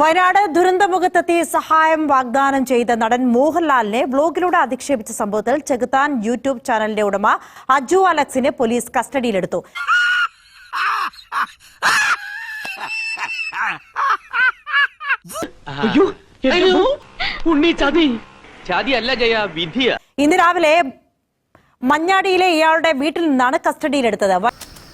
വയനാട് ദുരന്തമുഖത്തെത്തി സഹായം വാഗ്ദാനം ചെയ്ത നടൻ മോഹൻലാലിനെ ബ്ലോഗിലൂടെ അധിക്ഷേപിച്ച സംഭവത്തിൽ ചെകുത്താൻ യൂട്യൂബ് ചാനലിന്റെ ഉടമ അജു അലക്സിനെ പോലീസ് കസ്റ്റഡിയിലെടുത്തു. ഇന്ന് രാവിലെ മഞ്ഞാടിയിലെ ഇയാളുടെ വീട്ടിൽ നിന്നാണ് കസ്റ്റഡിയിലെടുത്തത്.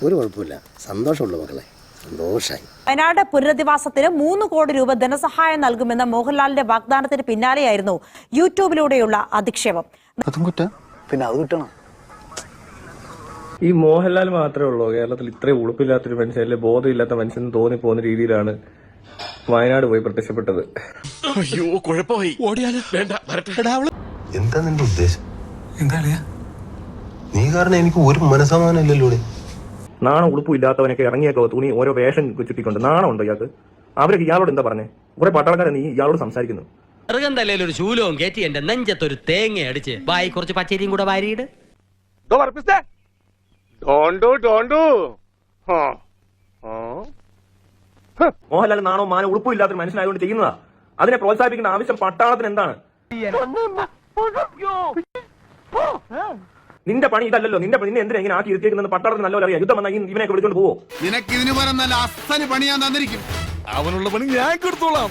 ഒരു കുഴപ്പമില്ല. സന്തോഷമുള്ള മക്കളെ. സന്തോഷായി. വയനാട് പുനരധിവാസത്തിന് മൂന്ന് കോടി രൂപ ധനസഹായം നൽകുമെന്ന മോഹൻലാലിന്റെ വാഗ്ദാനത്തിന് പിന്നാലെയായിരുന്നു യൂട്യൂബിലൂടെയുള്ള അധിക്ഷേപം. അതും കുറ്റ. പിന്നെ അത് കിട്ടണം. ഈ മോഹൻലാൽ മാത്രമേ ഉള്ളൂ. കേരളത്തിൽ ഇത്രയും ഉളുപ്പില്ലാത്തൊരു മനുഷ്യൻ അല്ലെ ബോധമില്ലാത്ത മനുഷ്യൻ തോന്നി പോകുന്ന രീതിയിലാണ് വയനാട് പോയി പ്രത്യക്ഷപ്പെട്ടത്. എന്താ നിന്റെ ഉദ്ദേശം? എന്താ നീ കാരണം എനിക്ക് ഒരു മനസമാനം ഇല്ലല്ലോ. നാണം ഉളുപ്പും ഇല്ലാത്തവനൊക്കെ ഇറങ്ങിയൊക്കെ തുണി ഓരോ വേഷം ചുറ്റിക്കൊണ്ട്. നാണമുണ്ടോ ഇയാൾക്ക്? അവരൊക്കെ ഇയാളോട് എന്താ പറഞ്ഞേ? കുറെ പട്ടാളക്കാരെ നീ ഇയാളോട് സംസാരിക്കുന്നു. ഒരു ശൂലവും കയറ്റി എന്റെ നെഞ്ചത്തൊരു തേങ്ങ അടിച്ച് വായി കുറച്ച് പച്ചരിയും കൂടെ വാരിയിട്. മോഹൻലാൽ നാണോ മാനോ ഉളുപ്പും ഇല്ലാത്തൊരു മനുഷ്യനായതുകൊണ്ട് ചെയ്യുന്നതാ. അതിനെ പ്രോത്സാഹിപ്പിക്കേണ്ട ആവശ്യം പട്ടാളത്തിന് എന്താണ്? നിന്റെ പണി ഇതല്ലല്ലോ. നിന്റെ പണി നിന്നെ എന്തിനാ ഇങ്ങനെ ആക്കി ഇരുത്തിയേക്കുന്നത് പട്ടാളത്തിന് നല്ലപോലെ അറിയാം. യുദ്ധം വന്നാൽ ഇവനെ ഇവനെയൊക്കെ വിളിച്ചോണ്ട് പോവോ? നിനക്ക് ഇതിന് പറഞ്ഞ നല്ല അസ്സന് പണി ഞാൻ തന്നിരിക്കും. അവനുള്ള പണി ഞാൻ കൊടുത്തോളാം.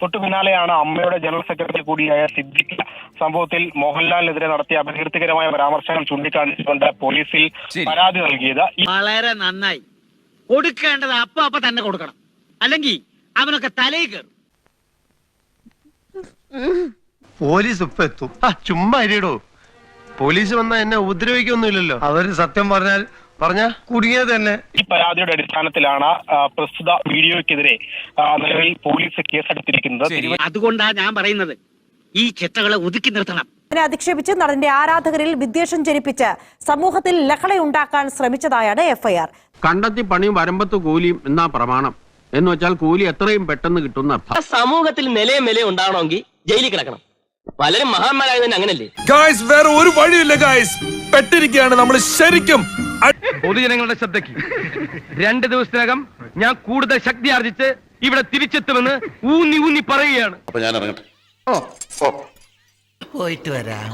തൊട്ടു പിന്നാലെയാണ് അമ്മയുടെ ജനറൽ സെക്രട്ടറി കൂടിയായ സിദ്ദിഖ് സംഭവത്തിൽ മോഹൻലാലിനെതിരെ നടത്തിയ അപകീർത്തികരമായ പരാമർശങ്ങൾ ചൂണ്ടിക്കാണിച്ചുകൊണ്ട് പോലീസിൽ പരാതി നൽകിയത് വളരെ നന്നായി. കൊടുക്കേണ്ടത് അപ്പൊ അപ്പൊ തന്നെ കൊടുക്കണം. അല്ലെങ്കിൽ അവനൊക്കെ തലയിൽ കയറും. പോലീസ് ഇപ്പൊ എത്തും. ആ, ചുമ്മാ ഇരിയടോ. പോലീസ് വന്നാ എന്നെ ഉപദ്രവിക്കൊന്നുമില്ലല്ലോ. അവർ സത്യം പറഞ്ഞാൽ പറഞ്ഞ? കുടുങ്ങിയത് തന്നെ. ഈ പരാതിയുടെ അടിസ്ഥാനത്തിലാണ് പ്രസ്തുത വീഡിയോയ്ക്കെതിരെ ആ, നിലവിൽ പോലീസ് കേസെടുത്തിരിക്കുന്നത് അതുകൊണ്ടാ ഞാൻ പറയുന്നത്. ഈ ചിട്ടകളെ ഒതുക്കി നിർത്തണം. ഇതിനെ അധിക്ഷേപിച്ച് നടന്റെ ആരാധകരിൽ വിദ്വേഷം ജനിപ്പിച്ച് സമൂഹത്തിൽ ലഹളയുണ്ടാക്കാൻ ശ്രമിച്ചതായാണ് എഫ്ഐആർ. കണ്ടെത്തി പണിയും വരമ്പത്ത് കൂലിയും എന്നാ പ്രമാണം. എന്ന് വെച്ചാൽ കൂലി എത്രയും പെട്ടെന്ന് കിട്ടുന്ന അർത്ഥം. സമൂഹത്തിൽ നിലയും വിലയും ഉണ്ടാവണമെങ്കിൽ ജയിലിൽ കിടക്കണം. പലരും മഹാന്മാരായത് തന്നെ അങ്ങനല്ലേ? ഗായ്സ് വേറെ ഒരു വഴിയില്ല ഗായ്സ് പെട്ടിരിക്കുകയാണ്. നമ്മൾ ശരിക്കും പൊതുജനങ്ങളുടെ ശ്രദ്ധയ്ക്ക്. രണ്ട് ദിവസത്തിനകം ഞാൻ കൂടുതൽ ശക്തി ആർജിച്ച് ഇവിടെ തിരിച്ചെത്തുമെന്ന് ഊന്നി ഊന്നി പറയുകയാണ്. അപ്പൊ ഞാൻ ഇറങ്ങട്ടെ. പോയിട്ട് വരാം.